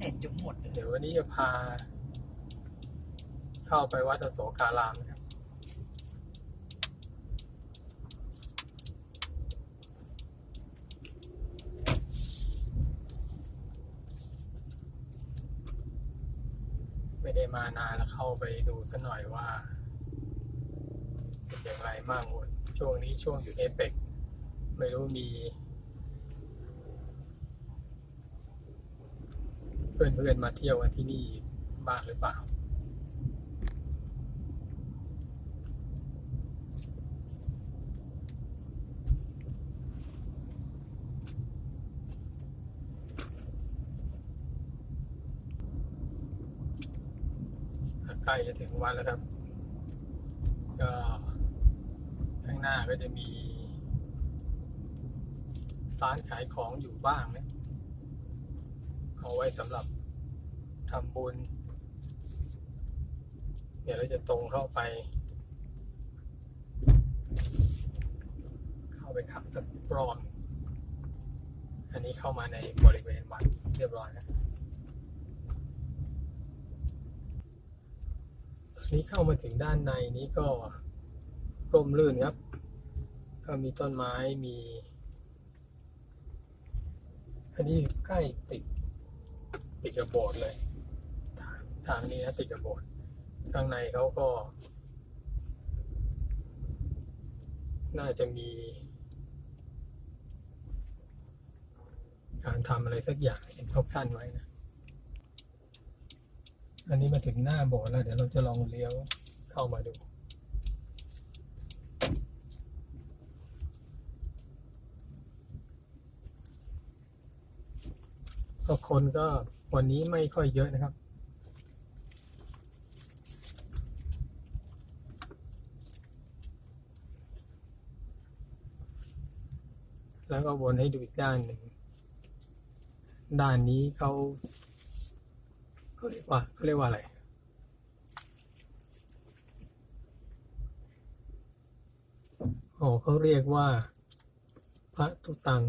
เน็ตจุกหมดเลยเดี๋ยววันนี้จะพา เข้าไปวัดอโศการามนะครับ ไม่ได้มานานแล้วเข้าไปดูสัหน่อยว่า เป็นอย่างไรบ้างวันช่วงนี้ช่วงอยู่เอเปกไม่รู้มี เพื่อนๆมาเที่ยวกันที่นี่บ้างหรือเปล่า ใกล้จะถึงวันแล้วครับ ก็ข้างหน้าก็จะมีร้านขายของอยู่บ้างนะ เอาไว้สำหรับทำบุญ เดี๋ยวเราจะตรงเข้าไป เข้าไปขับสักรอบอันนี้เข้ามาในบริเวณวัดเรียบร้อยนะนนี้เข้ามาถึงด้านในนี้ก็ร่มรื่นครับ ก็มีต้นไม้มี อันนี้ใกล้ติด ติดกับโบสถ์เลย ทางนี้นะติดกับโบสถ์ข้างในเขาก็ น่าจะมี การทำอะไรสักอย่างเห็นเขากั้นไว้นะ อันนี้มาถึงหน้าโบสถ์แล้ว เดี๋ยวเราจะลองเลี้ยวเข้ามาดู ก็คนก็วันนี้ไม่ค่อยเยอะนะครับ แล้วก็วนให้ดูอีกด้านหนึ่ง ด้านนี้เขาเขาเรียกว่าเขาเรียกว่าอะไรโอ๋อเขาเรียกว่าพระตุตัง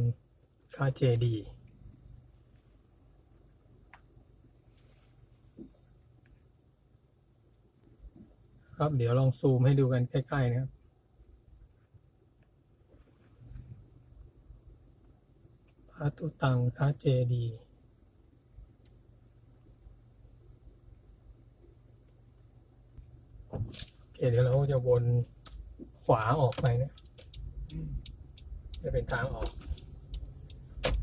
คาเจดีย์ ครับ เดี๋ยวลองซูมให้ดูกันใกล้ๆนะครับพระตุตังคาเจดีโอเคเดี๋ยวเราจะวนขวาออกไปนะจะเป็นทางออก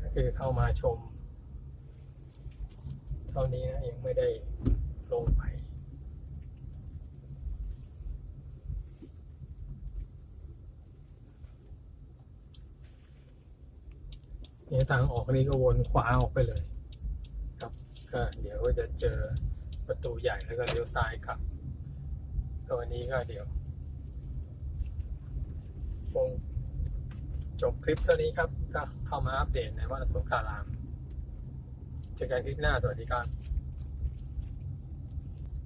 ก็คือเข้ามาชม เท่านี้นะยังไม่ได้ลงไป เนี่ทางออกนี้ก็วนขวาออกไปเลย ครับก็เดี๋ยวก็จะเจอประตูใหญ่แล้วก็เลี้ยวซ้ายครับ ตัวนี้ก็เดี๋ยวคงจบคลิปเท่านี้ครับ ก็เข้ามาอัปเดตในว่าสงขารามเจอกันคลิปหน้าสวัสดีครับ